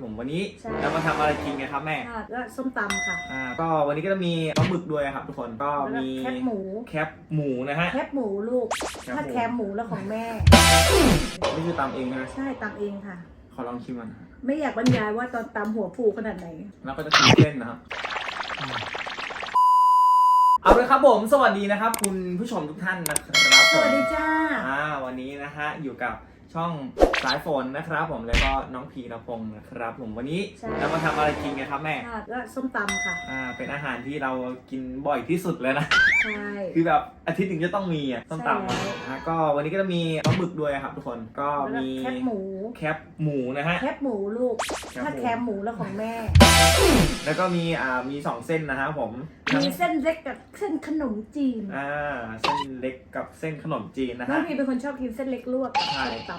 ผมวันนี้ใช่จะมาทำอะไรกินกันครับแม่ค่ะแล้วส้มตำค่ะอ่าก็วันนี้ก็จะมีปลาหมึกด้วยครับทุกคนก็แล้วก็มีแคบหมู แคปหมูนะฮะ แคบหมูลูก แคบหมู ถ้าแคบหมูแล้วของแม่ นี่คือตำเองนะ ใช่ตำเองค่ะ ขอลองชิมมันนะฮะไม่อยากบรรยายว่าตอนตำหัวผูขนาดไหน แล้วก็จะกินเส้นนะครับเอาเลยครับผมสวัสดีนะครับ คุณผู้ชมทุกท่านนะครับสวัสดีจ้า อ่าวันนี้นะฮะอยู่กับ ช่องสายฝนนะครับ ผมแล้วก็น้องพีรพงศ์นะครับ ผมวันนี้ใช่จะมาทำอะไรกินกันครับแม่ ค่ะแล้วส้มตำค่ะ อ่าเป็นอาหารที่เรากินบ่อยที่สุดเลยนะ ใช่ คือแบบอาทิตย์หนึ่งจะต้องมีอะต้มใช่ตำแล้วนะฮะก็วันนี้ก็จะมีปลาหมึกด้วยครับทุกคนก็แล้วก็มีแคบหมู แคปหมูนะฮะ แคบหมูลูก แคบหมู ถ้าแคบหมูแล้วของแม่ แล้วก็มีอ่ามีสองเส้นนะฮะผมมีเส้นเล็กกับเส้นขนมจีนอ่าเส้นเล็กกับเส้นขนมจีนนะน้องฮะ พีเป็นคนชอบกินเส้นเล็กลวกกับใช่ ต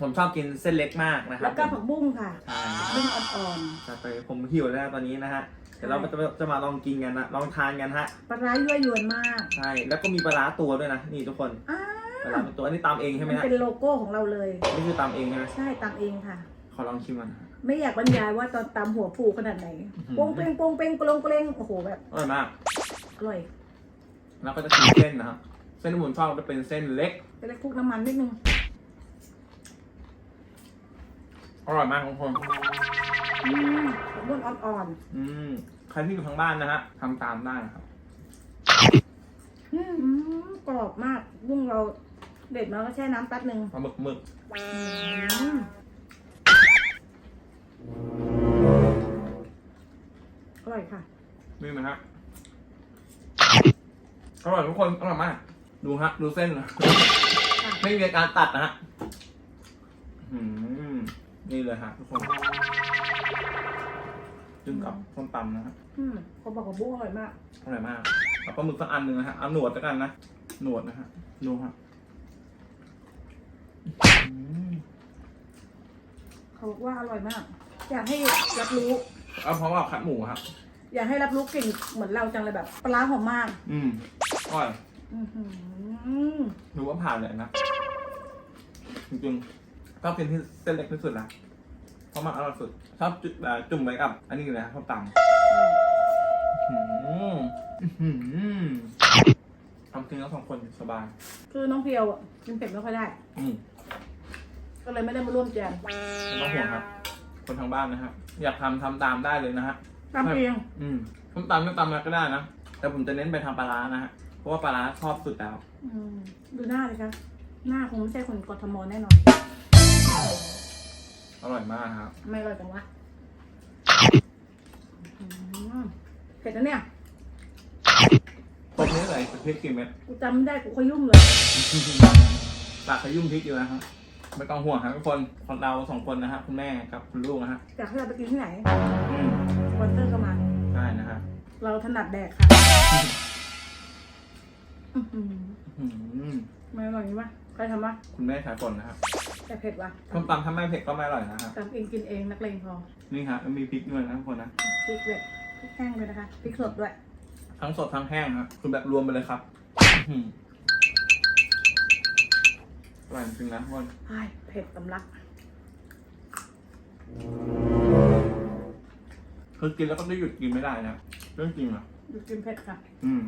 ผมชอบกินเส้นเล็กมากนะำครัแล้บวก็ผักบุ้งค่ะใช่บุ้งอ่อนจะไปผมหิวแล้วนะตอนนี้นะฮะเดี๋ยวเราจะจะมาลองกินกันนะลองทานกันฮะๆปลาร้ายั่วยวนมากใช่แล้วก็มีปลาร้าตัวด้วยนะนี่ทุกคนอ้าปลาร้าเป็นตัวอันนี้ตามเองใช่ไหมมันฮะเป็นโลโก้ของเราเลยนี่คือตามเองใช่ไหมใช่ตำเองค่ะข อลองชิมมันนะไม่อยากบรรยายว่าตอนตำหัวผูขนาดไหนอื้อหือโปงเป้งโปงเป้งกลงเกลงโอ้โหแบบอร่อยมาก อร่อย แล้วก็จะกินเส้นนะครับ เส้นที่ผมชอบจะเป็นเส้นเล็กเป็นเล็กคลุกน้ำมันนิดนึง อร่อยมากทุกคนอืมผักบุ้งอ่อนอืม ใครที่อยู่ทางบ้านนะฮะทำตามได้นะครับๆอืมกรอบมากบุ้งเราเด็ดมาก็แช่น้ำแป๊บนึงปลาหมึกหมึก อืม นี่นะฮะอร่อยทุกคนอร่อยมาก ดูฮะ ดูเส้นนะไม่มีการตัดนะฮะอืมนี่เลยฮะทุกคนจึงกับส้มตำนะฮะอืมเขาบอกว่าบุ้งอร่อยมากอร่อยมากเอาปลาหมึกสักอันหนึ่งนะฮะเอาหนวดแล้วกันนะหนวดนะฮะดูฮะอืมเขาบอกว่าอร่อยมาก อยากให้รับรู้เอาเพราะว่าคัดหมูครับ อยากให้รับรู้กลิ่นเหมือนเราจังเลยแบบปลาร้าหอมมากอืมอร่อยอือหือถือว่าผ่านเลยนะ จริงๆชอบกินที่เส้นเล็กที่สุดนะเพราะมันอร่อยสุด ชอบจุ่มแบบจุ่มไว้กับ อันนี้เลยนะข้าวตำอื้อหืออื้อหือทำกินแล้วสองคนสบาย คือน้องเพียวอะกินเผ็ดไม่ค่อยได้ อืม ก็เลยไม่ได้มาร่วมแจม ไม่ต้องห่วงครับ คนทางบ้านนะครับ อยากทำทำตามได้เลยนะฮะ ตามเองอืมส้มตำไม่ตำอะไรก็ได้นะ แต่ผมจะเน้นไปทำปลาร้านะฮะ เพราะว่าปลาร้าชอบสุดแล้ว อืมดูหน้าเลยครับหน้าคงไม่ใช่คนกทมแน่นอน อร่อยมากครับ ไม่อร่อยจังวะอืมเผ็ดนะเนี่ย ตบนี้เลยพริกกี่เม็ดกูจำไม่ได้กูขยุ่มเลย ปากขยุ่มพริกอยู่นะครับ ไม่ต้องห่วงครับทุกคนคนเราสองคนนะฮะคุณแม่กับคุณลูกนะฮะอยากให้เราไปกินที่ไหนอืมสปอนเซอร์ก็มาได้นะฮะเราถนัดแดกค่ะอื้อหืออืมไม่อร่อยนี่วะใครทำวะคุณแม่สายฝนนะครับแต่เผ็ดวะส้มตำถ้าไม่เผ็ดก็ไม่อร่อยนะครับตำเองกินเองนักเลงพอนี่ฮะมีพริกด้วยนะทุกคนนะพริกเลยพริกแห้งเลยนะคะพริกสดด้วย ทั้งสดทั้งแห้งครับคือแบบรวมไปเลยครับอืมอ ร่อยจริงๆนะทุกคนไอ้เผ็ดสำลัก คือกินแล้วก็ได้หยุดกินไม่ได้นะเรื่องจริงอะ ดูกินเผ็ดค่ะ อืม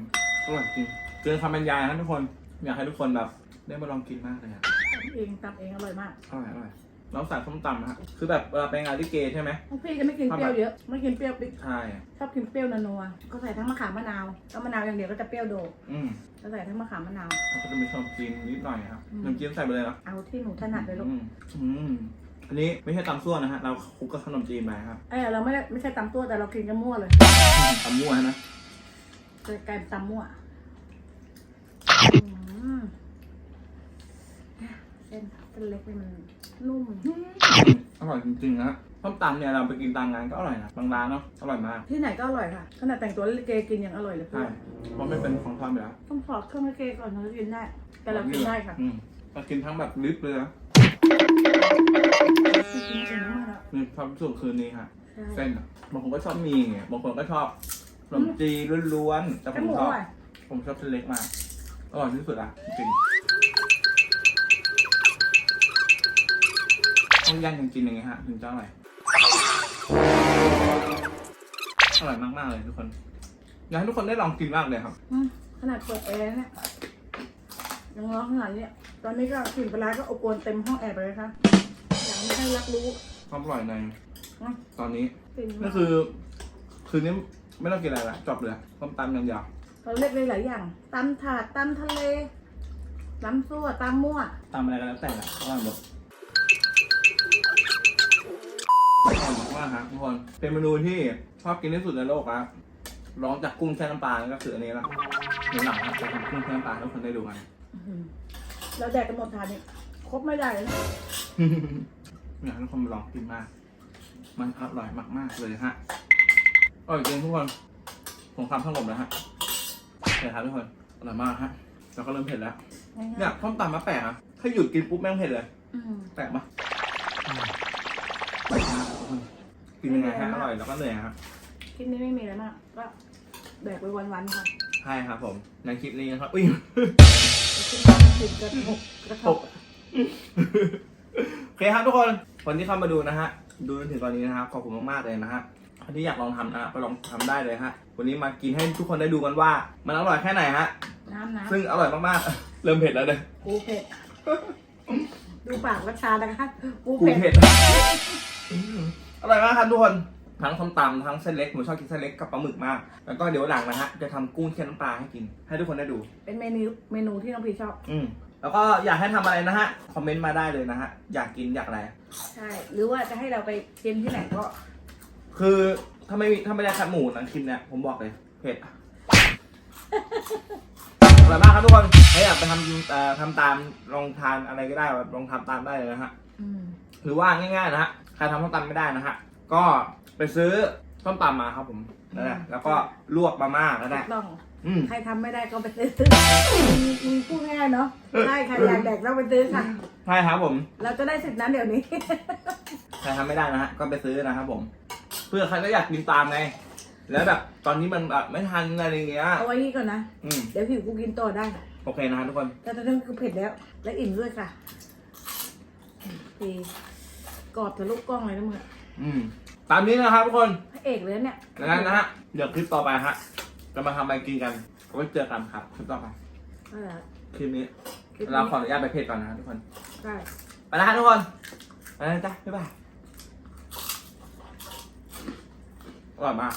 อร่อยจริงเกินคำบรรยายนะทุกคน อยากให้ทุกคนแบบ ได้มาลองกินมากเลยอะตำเองตำเองอร่อยมาก อร่อยอร่อย แล้วใส่ส้มตำนะฮะคือแบบเวลาไปงานลิเกใช่ไหมพวกพี่จะไม่กินเปรี้ยวเยอะไม่กินเปรี้ยวปิ๊กใช่ชอบกินเปรี้ยวนัวๆก็ใส่ทั้งมะขามมะนาวถ้ามะนาวอย่างเดียวก็จะเปรี้ยวโดดอืมก็ใส่ทั้งมะขามมะนาวแล้วก็จะมีขนมจีนนิดหน่อยครับอืมขนมจีนใส่ไปเลยนะเอาที่หนูถนัดเลยลูกอืมอืมอันนี้ไม่ใช่ตำซั่วนะฮะเราคลุกกับขนมจีนมาครับเออเราไม่ได้ไม่ใช่ตำตัวแต่เรากินกันมั่วเลยตำมั่วใช่ไหมจะกลายเป็นตำมั่วอืมเส้นเส้นเล็กนี่มัน นุ่ม อร่อยจริงๆนะส้มตำเนี่ยเราไปกินตามงานก็อร่อยนะ บางร้านเนาะ อร่อยมาก ที่ไหนก็อร่อยค่ะ ขนาดแต่งตัวลิเกกินยังอร่อยเลยใช่พี่เพราะไม่เป็นของทอดไปแล้วต้องถอดเครื่องลิเกก่อนถึงจะกินได้ แต่เรากินได้ค่ะอืมเรากินทั้งแบบลิฟต์เลยนะกินเองมากอะนี่ความสุขคืนนี้ฮะใช่เส้นอะบางคนก็ชอบมีไงบางคนก็ชอบขนมจีนล้วนๆแต่ผแค่มหมูชออบร่อยผมชอบเส้นเล็กมากอร่อยที่สุดอะจริง ต้องย่างจริงๆอย่างเงี้ยฮะถึงจะอร่อยอร่อยมากๆเลยทุกคนอยากให้ทุกคนได้ลองกินมากเลยครับ อืมขนาดเปิดแอร์เนี่ยยังร้อนขนาดเนี้ยตอนนี้ก็กลิ่นปลาร้าก็อบอวนเต็มห้องแอร์ไปเลยค่ะอยากไม่ให้รับรู้ ความอร่อยในนะตอนนี้กลิ่นก็คือ คืนนี้ไม่ต้องกินอะไรละจบเลยต้มตำอย่างเดียวเราเรียกได้หลายอย่างตำถาดตำทะเลตำซั่วตำมั่ว ตำอะไรก็แล้วแต่ละอร่อยหมด มากๆครับทุกคนเป็นเมนูที่ชอบกินที่สุดในโลกครับร้องจากกุ้งแช่น้ำปลาก็คืออันนี้ละเดี๋ยวหลังครับจะทำกุ้งแช่น้ำปลาให้ทุกคนได้ดูกันอื้อหือเราแดกกันหมดถาดเนี่ยครบไม่ได้เลยนะอยากให้ทุกคนมาลองกินมาก มันอร่อยมาก ๆ เลยฮะอร่อยจริงทุกคนสงครามสงบแล้วฮะเดี๋ยวครับทุกคนอร่อยมากฮะแล้วก็เริ่มเผ็ดแล้วง่ายๆเนี่ยข้าวตำมาแปลกอะถ้าหยุดกินปุ๊บแม่งเผ็ดเลยอืมแปลกปะแปล กมากทุกคนกินยังไงฮะอร่อยแล้วก็เหนื่อยครับคลิปนี้ไม่มีอะไรมากก็แบกไปวันๆค่ะใช่ครับผมในคลิปนี้นะครับ อุ้ยขึ้นมาถึงกระทบกระทตบกโอเคครับทุกคนคนที่เข้ามาดูนะฮะ ดูจนถึงตอนนี้นะครับ ขอบคุณมากๆเลยนะฮะคนที่อยากลองทำนะไปลองทำได้เลยฮะ วันนี้มากินให้ทุกคนได้ดูกันว่า มันอร่อยแค่ไหนฮะ น้ำน้ซึ่งอร่อยมากๆ เริ่มเผ็ดแล้วเลยำปูเผ็ดดูปากรัชชานะคะปูกูเผ็ด เผ็ด อร่อยมากครับทุกคนทั้งส้มตำทั้งเส้นเล็กผมชอบกินเส้นเล็กกับปลาหมึกมาก แล้วก็เดี๋ยวหลังนะฮะจะทำกุ้งเคี่ยวน้ำปลาให้กิน ให้ทุกคนได้ดู เป็นเมนูเมนูที่น้องพีชอบ อืมแล้วก็อยากให้ทำอะไรนะฮะ คอมเมนต์มาได้เลยนะฮะ อยากกินอยากอะไร ใช่ หรือว่าจะให้เราไปกินที่ไหนก็ คือถ้าไม่มีถ้าไม่ได้คัดหมูนะคลิปเนี้ยผมบอกเลยเผ็ด อร่อยมากครับทุกคนถ้าอยากไปทำเอ่อทำตามลองทานอะไรก็ได้แบบลองทำตามได้เลยนะฮะ อืม หรือว่าง่ายๆนะฮะใครทำส้มตำไม่ได้นะฮะ ก็ไปซื้อส้มตำมาครับผมนั่นแหละแล้วก็ลวกมาม่าก็ถูได้กต้อง อืม ใครทำไม่ได้ก็ไปซื้อมีมีพูดง่ายๆเนาะใช่ใครอยากแดกเราไปซื้อค่ะ ใช่ครับผม เราจะได้สิทธินั้นเดี๋ยวนี้ ใครทำไม่ได้นะฮะ ก็ไปซื้อนะครับผม เพื่อใครก็อยากกินตามไง แล้วแบบตอนนี้มันแบบไม่ทันอะไรอย่างเงี้ย เอาไว้นี่ก่อนนะ อืม เดี๋ยวผิวกูกินต่อได้ โอเคนะฮะทุกคน แต่ตอนนี้คือเผ็ดแล้ว และอิ่มด้วยค่ะดี กรอบทะลุกล้องเลยนะมึงอะอืม ตามนี้นะครับทุกคน พระเอกเลยเนี่ย ดังนั้นนะฮะ เดี๋ยวคลิปต่อไปฮะ จะมาทำอะไรกินกันก็ไว้เจอกันครับ คลิปต่อไป นั่นแหละคลิปนี้ คลิปเราขอนี้อนุญาตไปเพจก่อนนะครับทุกคนใช่ไปแล้วฮะทุกคนไปแล้วนะจ้ะบ๊ายบายอร่อยมาก